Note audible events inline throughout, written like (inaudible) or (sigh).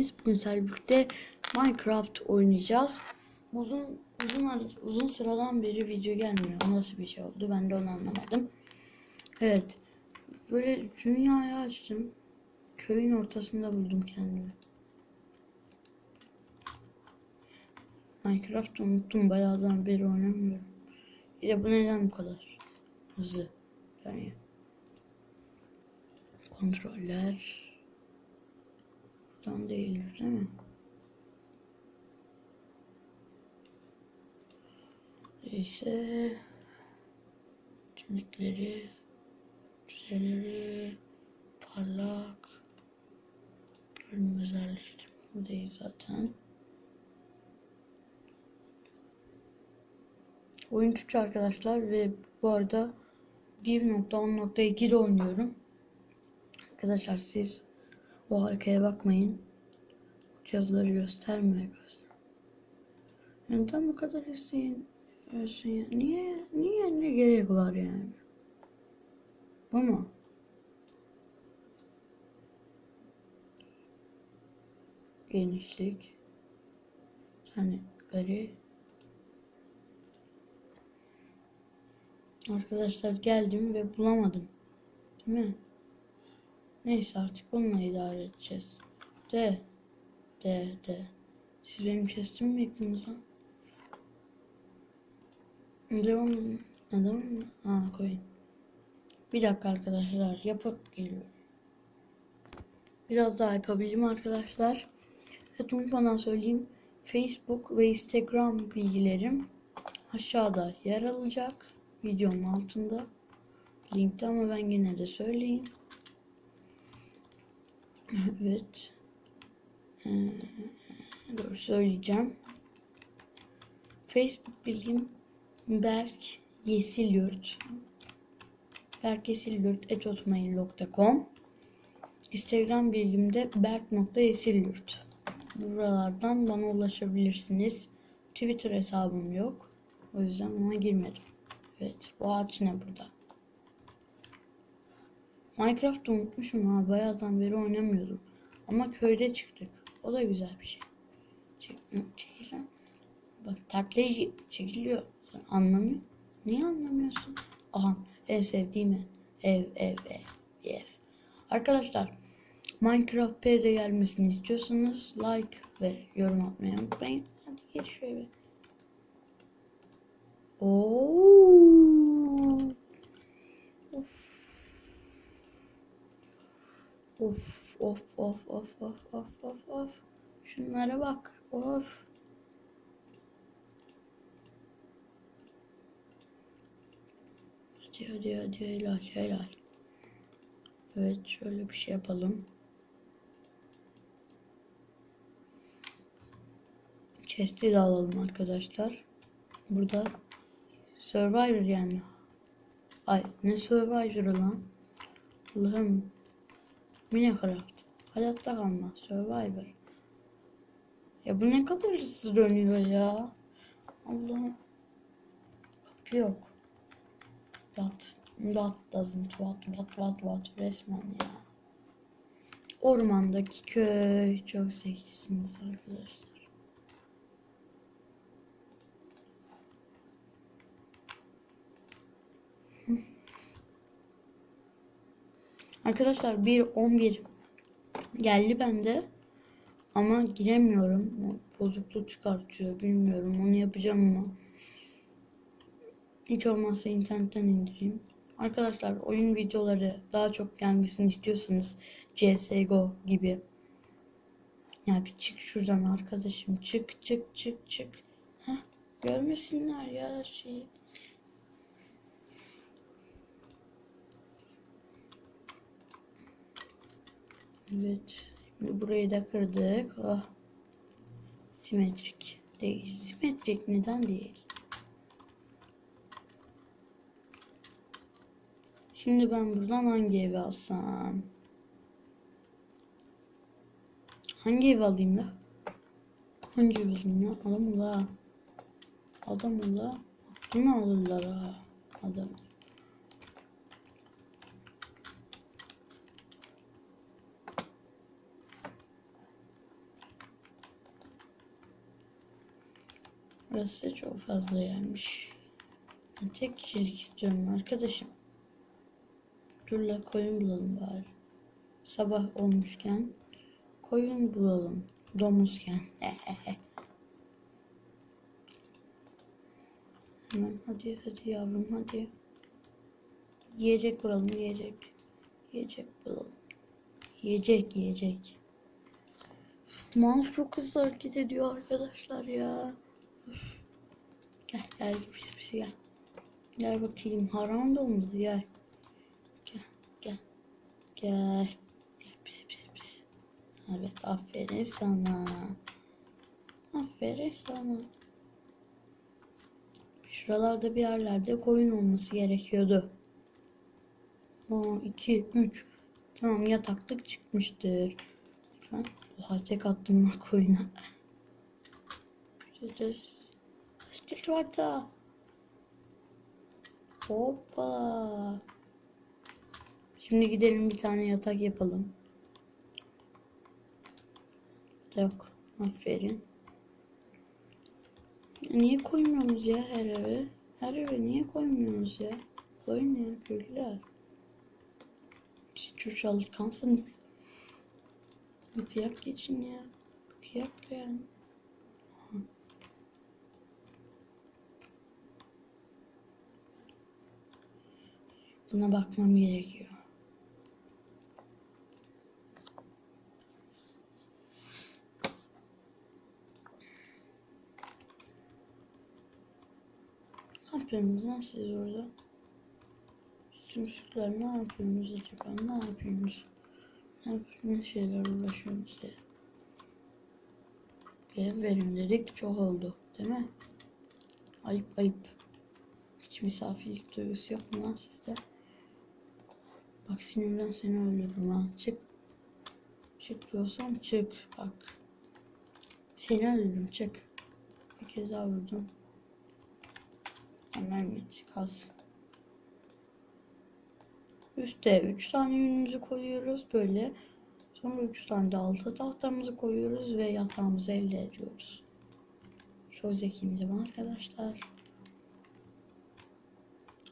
geldiniz. Bugün sizlerle birlikte Minecraft oynayacağız. Uzun uzun uzun sıradan beri video gelmiyor. Nasıl bir şey oldu? Ben de onu anlamadım. Evet. Böyle dünyayı açtım. Köyün ortasında buldum kendimi. Minecraft unuttum. Bayağıdan beri oynamıyorum. Bir de bu neden bu kadar hızlı? Yani kontroller Buradan değil değil mi? Neyse kimlikleri düzenleri parlak görünüm özelleştirme buradayız zaten. Oyun Türkçe arkadaşlar ve bu arada 1.10.2'de oynuyorum. Arkadaşlar siz o arkaya bakmayın. Yazıları göstermiyor göster. Neden bu kadar isteyin? ya? Niye? Niye? Ne gerek var yani? Bu mu? Genişlik. Hani gari. Arkadaşlar geldim ve bulamadım. Değil mi? Neyse artık bununla idare edeceğiz. De. De de. Siz benim chestimi mi yıktınız lan? Devam? Ha, devam mı? Ha koyun. Bir dakika arkadaşlar yapıp geliyorum. Biraz daha yapabilirim arkadaşlar. Evet unutmadan söyleyeyim. Facebook ve Instagram bilgilerim aşağıda yer alacak. Videonun altında. Linkte ama ben yine de söyleyeyim. (laughs) Evet. Ee, dur söyleyeceğim. Facebook bilgim Berk Yesilyurt. Berk Yesilyurt etotmail.com Instagram bilgimde berk.yesilyurt. Buralardan bana ulaşabilirsiniz. Twitter hesabım yok. O yüzden ona girmedim. Evet bu ağaç ne burada? Minecraft unutmuşum ha. Bayağıdan beri oynamıyordum. Ama köyde çıktık. O da güzel bir şey. Çek, çekil. Bak taklacı çekiliyor. Sen anlamıyor. Niye anlamıyorsun? Aha en sevdiğim ev. Ev ev ev. Yes. Arkadaşlar Minecraft P'de gelmesini istiyorsanız like ve yorum atmayı unutmayın. Hadi gir şöyle. Oo. Of of of of of of of of. Şunlara bak. Of. Hadi hadi hadi helal helal. Evet şöyle bir şey yapalım. Chest'i de alalım arkadaşlar. Burada Survivor yani. Ay ne Survivor'ı lan? Allah'ım Minecraft. Hayatta kalma. Survivor. Ya bu ne kadar hızlı dönüyor ya. Allah'ım. Kapı yok. What? What doesn't what what what what resmen ya. Ormandaki köy. Çok zekisiniz arkadaşlar. Arkadaşlar 1.11 geldi bende. Ama giremiyorum. Bozukluk çıkartıyor. Bilmiyorum. Onu yapacağım ama. Hiç olmazsa internetten indireyim. Arkadaşlar oyun videoları daha çok gelmesini istiyorsanız CSGO gibi. Ya bir çık şuradan arkadaşım. Çık çık çık çık. Heh, görmesinler ya şeyi. Evet. Burayı da kırdık. Oh. Simetrik değil. Simetrik neden değil? Şimdi ben buradan hangi evi alsam? Hangi evi alayım la? Hangi evi alayım la? Adam ula. Adam ula. Bunu alırlar ha. Adam. Burası çok fazla yermiş. Tek kişilik istiyorum arkadaşım. Dur la koyun bulalım bari. Sabah olmuşken koyun bulalım. Domuzken. (laughs) Hemen hadi hadi yavrum hadi. Yiyecek bulalım yiyecek. Yiyecek bulalım. Yiyecek yiyecek. Mouse çok hızlı hareket ediyor arkadaşlar ya. Gel gel pis pis gel. Gel bakayım haram domuz gel. Gel gel. Gel. Gel pis pis pis. Evet aferin sana. Aferin sana. Şuralarda bir yerlerde koyun olması gerekiyordu. Aa, 2, 3. Tamam yataklık çıkmıştır. Lütfen. Oha tek attım lan koyuna. (laughs) Stillwater. Hoppa. Şimdi gidelim bir tane yatak yapalım. Yok. Aferin. Niye koymuyoruz ya her eve? Her eve niye koymuyoruz ya? Koyun ya köylüler. Siz çok çalışkansınız. Bir kıyak geçin ya. Kıyak yani. Buna bakmam gerekiyor. Ne yapıyorsunuz lan siz orada? Sümsükler ne yapıyorsunuz acaba? Ne yapıyorsunuz? Ne yapıyorsunuz? şeyler uğraşıyorsunuz? Bir ev verin dedik çok oldu değil mi? Ayıp ayıp. Hiç misafirlik duygusu yok mu lan sizde? Bak sinirden seni öldürürüm ha. Çık. Çık diyorsam çık. Bak. Seni öldürürüm çık. Bir kez daha vurdum. Mehmet kalsın. Üste 3 tane yünümüzü koyuyoruz böyle. Sonra 3 tane de altı tahtamızı koyuyoruz ve yatağımızı elde ediyoruz. Çok zekiyim mi arkadaşlar?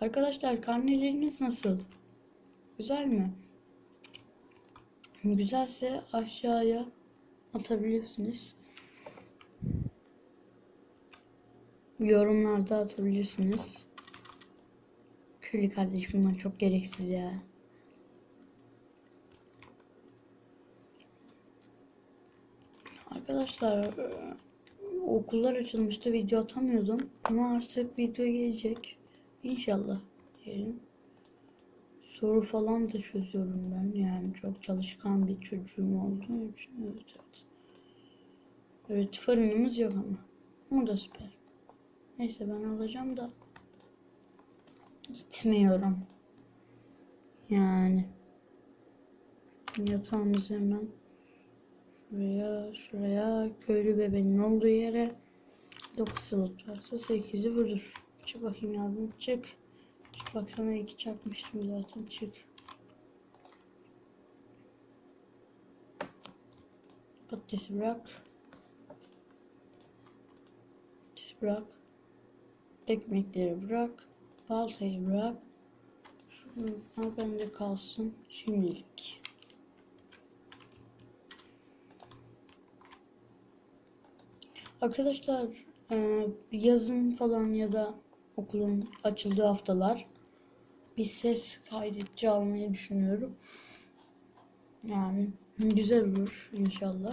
Arkadaşlar karneleriniz nasıl? Güzel mi? Güzelse aşağıya atabilirsiniz. Yorumlarda atabilirsiniz. Köylü kardeşim bunlar çok gereksiz ya. Arkadaşlar e, okullar açılmıştı video atamıyordum ama artık video gelecek. İnşallah diyelim. Soru falan da çözüyorum ben yani çok çalışkan bir çocuğum olduğu için evet evet. Evet fırınımız yok ama. O da süper. Neyse ben alacağım da gitmiyorum. Yani yatağımızı hemen şuraya şuraya köylü bebeğin olduğu yere 9 slot varsa 8'i vurur. Çık bakayım yavrum çık. Çık bak sana iki çakmıştım zaten çık. Patatesi bırak. Patatesi bırak. Ekmekleri bırak. Baltayı bırak. Şunlar bende kalsın şimdilik. Arkadaşlar yazın falan ya da okulun açıldığı haftalar bir ses kaydedici almayı düşünüyorum. Yani güzel olur inşallah.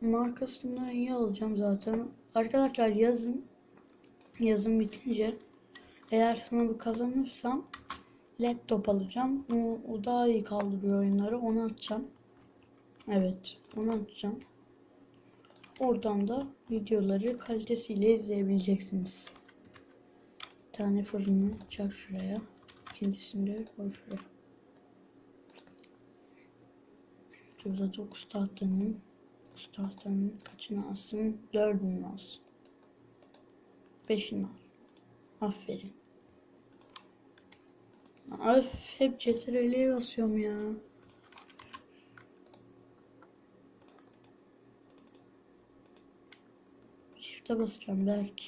Markasını iyi alacağım zaten. Arkadaşlar yazın yazın bitince eğer sınavı kazanırsam laptop alacağım. O, o daha iyi kaldırıyor oyunları. Onu atacağım. Evet, onu atacağım. Oradan da videoları kalitesiyle izleyebileceksiniz. Bir tane fırını çak şuraya. İkincisini de koy şuraya. Şurada 9 tahtanın 9 tahtanın kaçını alsın? 4'ünü alsın. 5'ini al. Aferin. Öf hep CTRL'ye basıyorum ya. Çifte basacağım belki.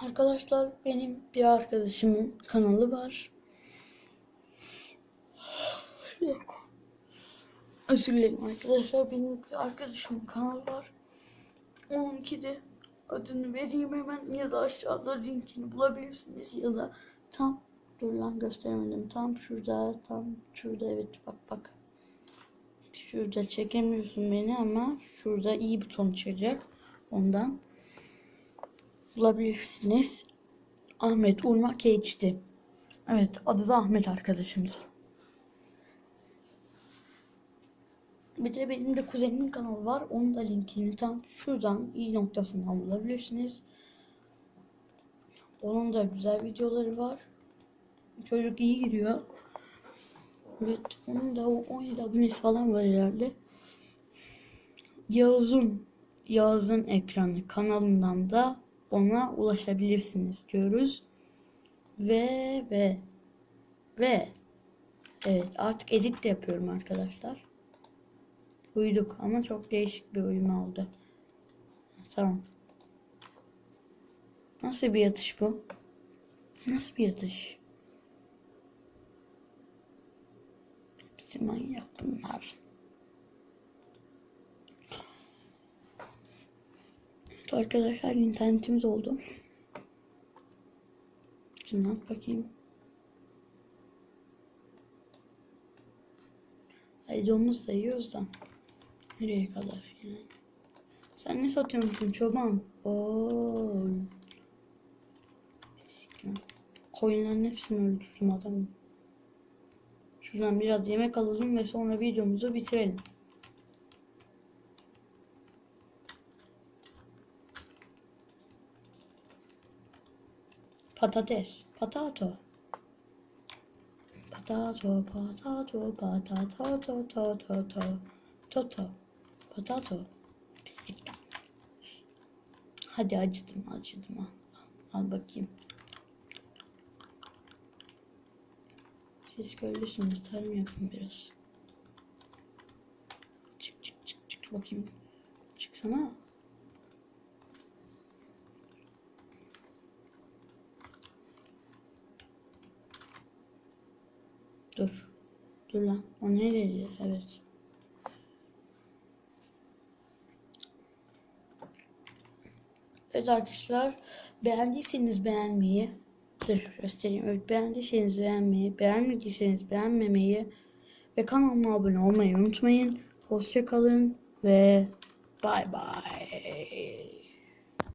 Arkadaşlar benim bir arkadaşımın kanalı var. Yok. Özür dilerim arkadaşlar. Benim bir arkadaşımın kanalı var. Onunki de adını vereyim hemen ya da aşağıda linkini bulabilirsiniz ya da tam dur lan gösteremedim. Tam şurada tam şurada evet bak bak. Şurada çekemiyorsun beni ama şurada iyi buton çıkacak. Ondan bulabilirsiniz. Ahmet Urmak HD. Evet adı da Ahmet arkadaşımız. Bir de benim de kuzenimin kanalı var. Onun da linkini tam şuradan iyi noktasından bulabilirsiniz. Onun da güzel videoları var. Çocuk iyi giriyor. Evet, onun da o 17 abonesi falan var herhalde. Yağız'ın Yağız'ın ekranı kanalından da ona ulaşabilirsiniz diyoruz. Ve ve ve evet artık edit de yapıyorum arkadaşlar. Uyuduk ama çok değişik bir uyuma oldu. Tamam. Nasıl bir yatış bu? Nasıl bir yatış? Hepsi manyak bunlar. Arkadaşlar internetimiz oldu. Şimdi at bakayım. Ay domuz da yiyoruz da. Nereye kadar yani? Sen ne satıyormuşsun çoban? Oo. Koyunların hepsini öldürdüm adamı. Şuradan biraz yemek alalım ve sonra videomuzu bitirelim. Patates, patato. Patato, patato, patato, to, to, to, to, to, to, patato. Pislik. Hadi acıdım, acıdım. Al, al bakayım. Siz köylüsünüz, tarım yapın biraz. Çık çık çık çık bakayım. Çıksana. Dur. Dur lan. O nereye? Evet. Evet arkadaşlar. Beğendiyseniz beğenmeyi. Dur göstereyim. Evet beğendiyseniz beğenmeyi. Beğenmediyseniz beğenmemeyi. Ve kanalıma abone olmayı unutmayın. Hoşça kalın ve bay bay.